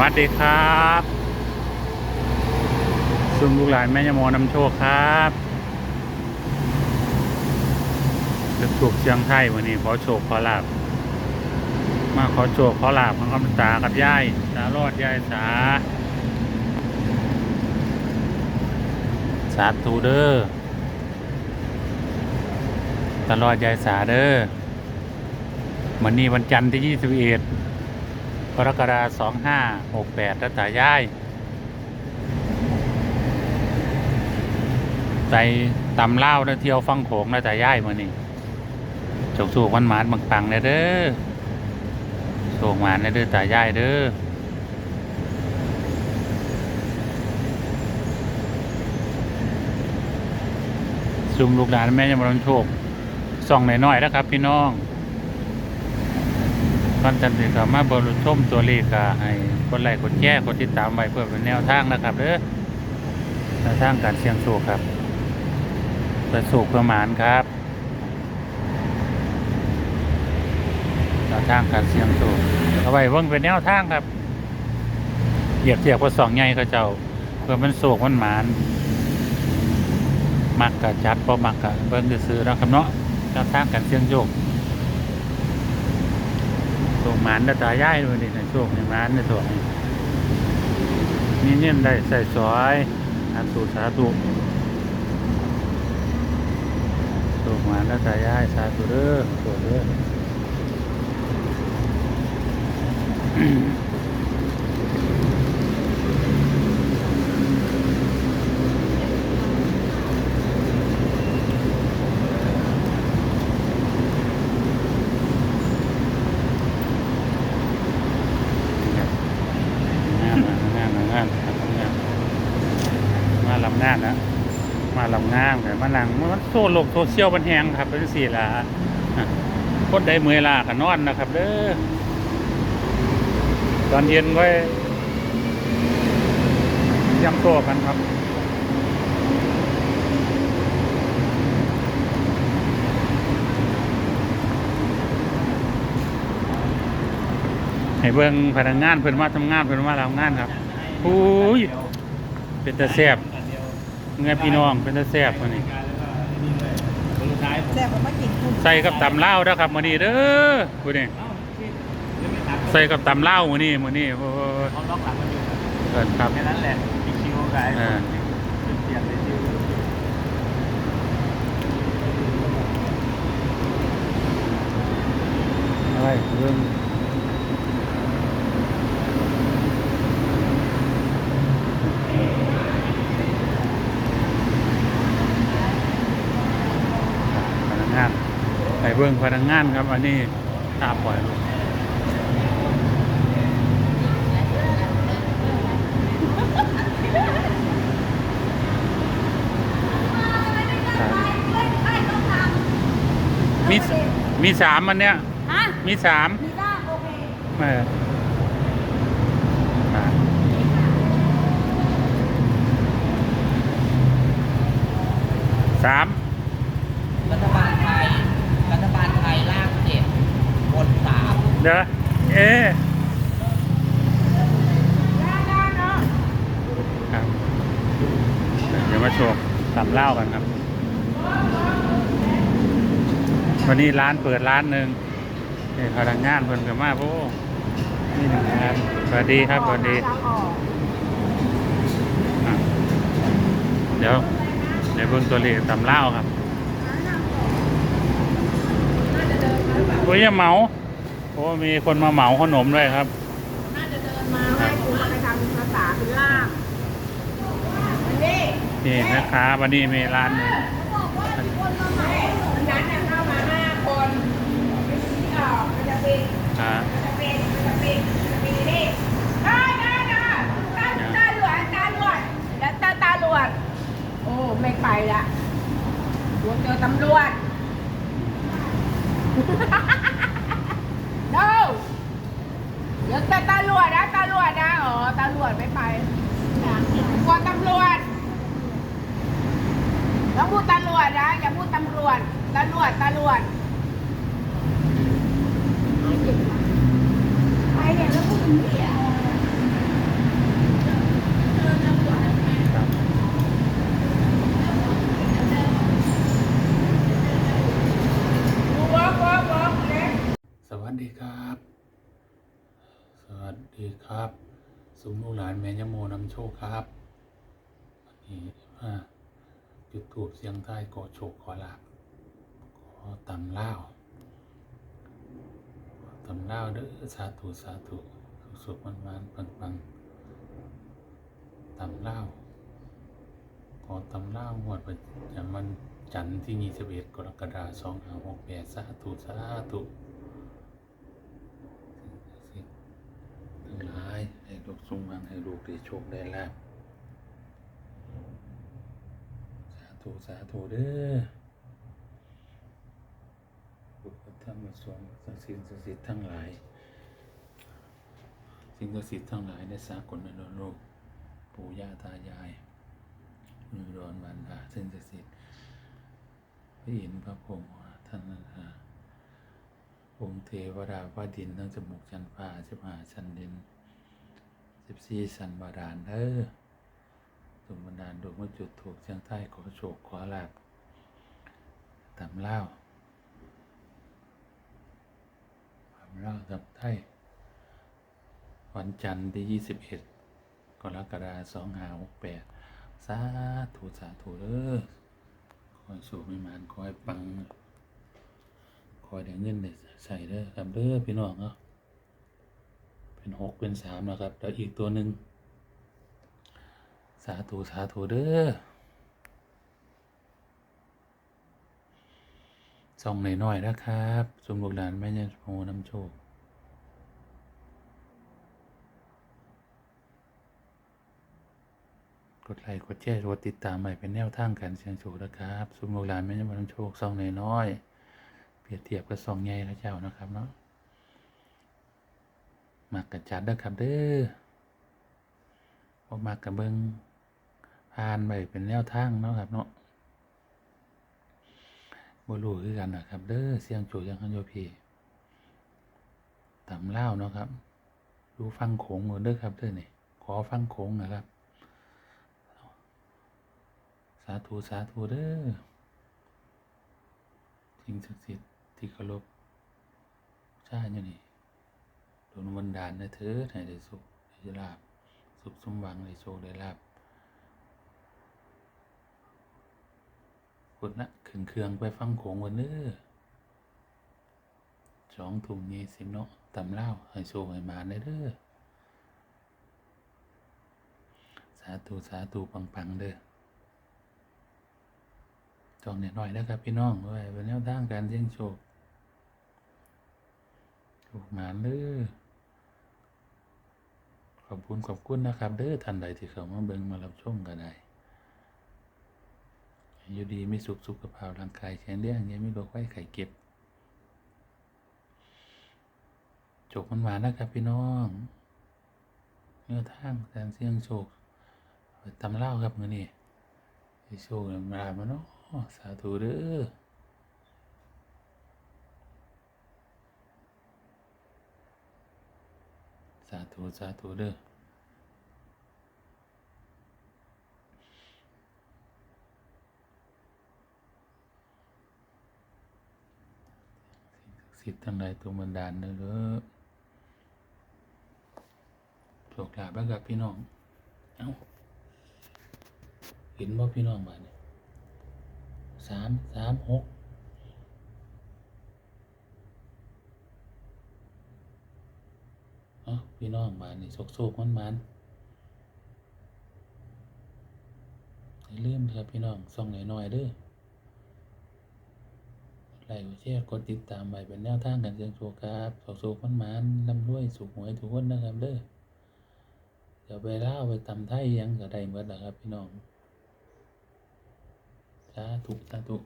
วัสดีครับซุมลูกหลานแม่ยมอนำโชคครับจะถูกเชียงไทยวันนี้ขอโชคขอลาบมาขอโชคขอลาบของคำตากับยายสารอดยายสา สาธุเด้อตลอดยายสาเด้อวันนี้วันจันทร์ที่21 กรกฎาคม2568รัตายายไปตำเล่าด้วเที่ยวฟังโขงรัตายายมานี่จกสูกวันหมานบังปังๆเลยเด้อโชคหมานเลยเด้อตายายเด้อซุมลูกหลานแม่ยังมาลงโชคส่องหน่อยๆนะครับ พี่น้อง ก่อนจันทร์ก็มาบริชมตัวเลขก็ให้กดไลค์กดแชร์กดติดตามไว้เพื่อเป็นแนวทางนะครับเด้อแนวทางการเสี่ยงโชคครับเพื่อโชคเพื่อหมานครับแนวทางการเสี่ยงโชคเอาไว้เบิ่งเป็นแนวทางครับเหยียบเทียบกับสองใหญ่เขาเจ้า เพื่อมันโศกมันหมานมักกะจัดพอมักกะเบิ่งซื้อๆนะครับเนาะแนวทางการเสี่ยงโชค โชคหมานตาย่ายด้วยนี่นะโชคในหมานในตัวนี้นี่เนี่ยได้ใส่สอยอันสุสาธุโชคหมานตาย่ายสาธุเด้อโชคเด้อ งานงานงานงานมาลำงานนะ มาลำงานแต่มานั่งมันโซโลกโซเชียลมันแหงครับเป็นสี่ละคนใดเมื่อยลากันนอนนะครับเด้อตอนเย็นไว้ย้ำตัวกันครับให้เบิ่งพนักงานเพิ่นมาทำงานเพิ่นมาทำงานครับอุ้ยเป็นตาแซ่บ เงยพี่น้องเป็นตาแซ่บมื้อนี้แซ่บผมมากินคุณใส่กับตำลาวนะครับมื้อนี้เด้อผู้นี้ใส่กับตำลาวมื้อนี้มื้อนี้โอ้ยเขาล็อกหลังมันอยู่เกินครับ แค่นั้นแหละอีกคิวไก่อ่าเปลี่ยนเลยคิวอะไรเบิ่งพนักงานไป เบิ่งพนักงานครับ อันนี้ตาปล่อยลูกมีมีสามอันเนี้ยฮะมีสามมีด้าโอเคเอออะสาม รัฐบาลไทย รัฐบาลไทยลากเจ็ดบน เด้อเอะด้าด้าเนะครับเดี๋ยวมาโชว์สำเล่ากันครับ วันนี้ร้านเปิดร้านหนึ่งนี่พนักงานเพิ่นกับมาโอ้นี่หนึ่งงานสวัสดีครับสวัสดีเดี๋ยวเดี๋ยวเบิ่งตัวเลขตำเล่าครับโอ้ยอย่าเมา อ้มีคนมาเหมาขนมด้วยครับ น่าจะเดินมาให้คุณไปทำภาษาคือล่างนี่นี่นะคะวันนี้มีร้านหนึ่งบอกว่ามีคนมาใหม่วันนั้นเนี่ยเข้ามาห้าคนไม่ชี้ออกมันจะเป็นอ่ามันจะเป็นมันจะเป็นมันจะเป็นนี่ได้ได้ได้ตาตาหลวดตาหลวดแล้วตาตาหลวดโอ้ไม่ไปละกลัวเจอตำรวจ เดี๋ยวจะตำรวจนะตำรวจนะอ๋อตำรวจไม่ไปกลัวตำรวจต้องพูดตำรวจนะอย่าพูดตำรวจตำรวจตำรวจไปเนี่ยแล้วพูดอย่างนี้สวัสดีครับ วัสดีครับสุมลูกหลานแม่ยโมนำโชคครับวันนี้มาจุดถูกเสียงทายก่อโชคขอลาบขอตำเล่าตำเล่าเด้อสาธุสาธุสุขๆมันๆปังๆตำเล่าขอตำเล่าวงวดประจำวันจันทร์ที่21กรกฎาคม2568สาธุสาธุสิ่งทั้ง หลายให้ลูกสมหวังให้ลูกได้โชคได้ลาบสาธุสาธุเด้อบุพธรรมสงฆ์ศักดิ์สิทธิ์ศักดิ์สิทธิ์ทั้งหลาย สิ่งศักดิ์สิทธิ์ทั้งหลายในสากลในโลกปู่ย่าตายายมือรอนบรรดาสิ่งศักดิ์สิทธิ์พระอินทร์พระพรหมท่านนะฮะ องค์เทวดาว่าดินทั้งจมูกจันฟ้าสิบห้าชั้นดินสิบสี่สันบาดาลเด้อสมบันดาลดวงมาจุดถูกเชียงใต้ขอโชคขอลาบตามเล่าตามเล่าตามไทยวันจันทร์ที่21กรกฎาคม2568สาธุสาธุเด้อคอยสูไม่มานคอยปัง คอยได้เงินได้ใส่เด้อครับเด้อพี่น้องเนาะเป็นหกเป็นสามนะครับ แล้วอีกตัวหนึ่งสาธุสาธุเด้อส่องหน่อยๆนะครับสมลูกหลานแม่ยังโมน้ำโชคกดไลค์กดแชร์กดติดตามใหม่เป็นแนวทางการเสียงโชคนะครับสุมโบราณไม่ใช่บอลโชคซองน้อยๆ เปรียบเทียบกับซองใหญ่นะเจ้านะครับเนาะมักกันจัดเด้อครับเด้อบ่มักกันเบิ่งผ่านไปเป็นแนวทางเนาะครับเนาะบรูคือกันนะครับเด้อเสียงโชคยังคันโยพี่ตำเล่าเนาะครับดูฟังโขงหมดเด้อครับเด้อนี่ขอฟังโขงนะครับ สาธุสาธุเด้อสิ่งศักดิ์สิทธิ์ ที่เคารพชาอยู่นี่โดนบันดาลนะเถิดให้ได้สุขได้ลาบสุขสมหวังได้โชคได้ลาบกดนะขึ้นเครื่องไปฟังโขงวันเด้อสองถุงนี้สิบเนาะตำเล่าให้โชคให้มาได้เด้อสาธุสาธุปัง ๆ เด้อจองเนี่ยหน่อยนะครับพี่น้องไว้เป็นแนวทางการเสี่ยงโชค ถูกหมานเด้อขอบคุณขอบคุณนะครับ เด้อท่านใดที่เข้ามาเบิ่งมารับชมก็ได้อยู่ดีมีสุขสุขภาพร่างกายแข็งแรงยังมีโรคไข้ไข้เก็บโชคมันหวานนะครับพี่น้องแนวทางการเสี่ยงโชคตำเล่าครับมื้อนี้ให้โชคให้มามาเนาะสาธุเด้อสา ธุสาธุเด้อสิ่งศักดิ์สิทธิ์ทั้งหลายตัวบันดาลเด้อโชคลาภแล้วกับพี่น้อง เอ้า เห็นว่พี่น้องบ้านนี่สามสามหกเอ้าพี่น้องบ้านนี่โศกโศกมันมันอย่าลืมครับพี่น้องส่องหน่อยๆเด้อไลค์กดแชร์กดติดตามไปเป็นแนวทางกันเชิงโชคครับโศกโศกมันมันลำรวยสุขหวยทุกคนนะครับเด้อเดี๋ยวไปเล่าไปตำไทยยังก็ได้หมดแหละครับพี่น้องสาธุสาธุ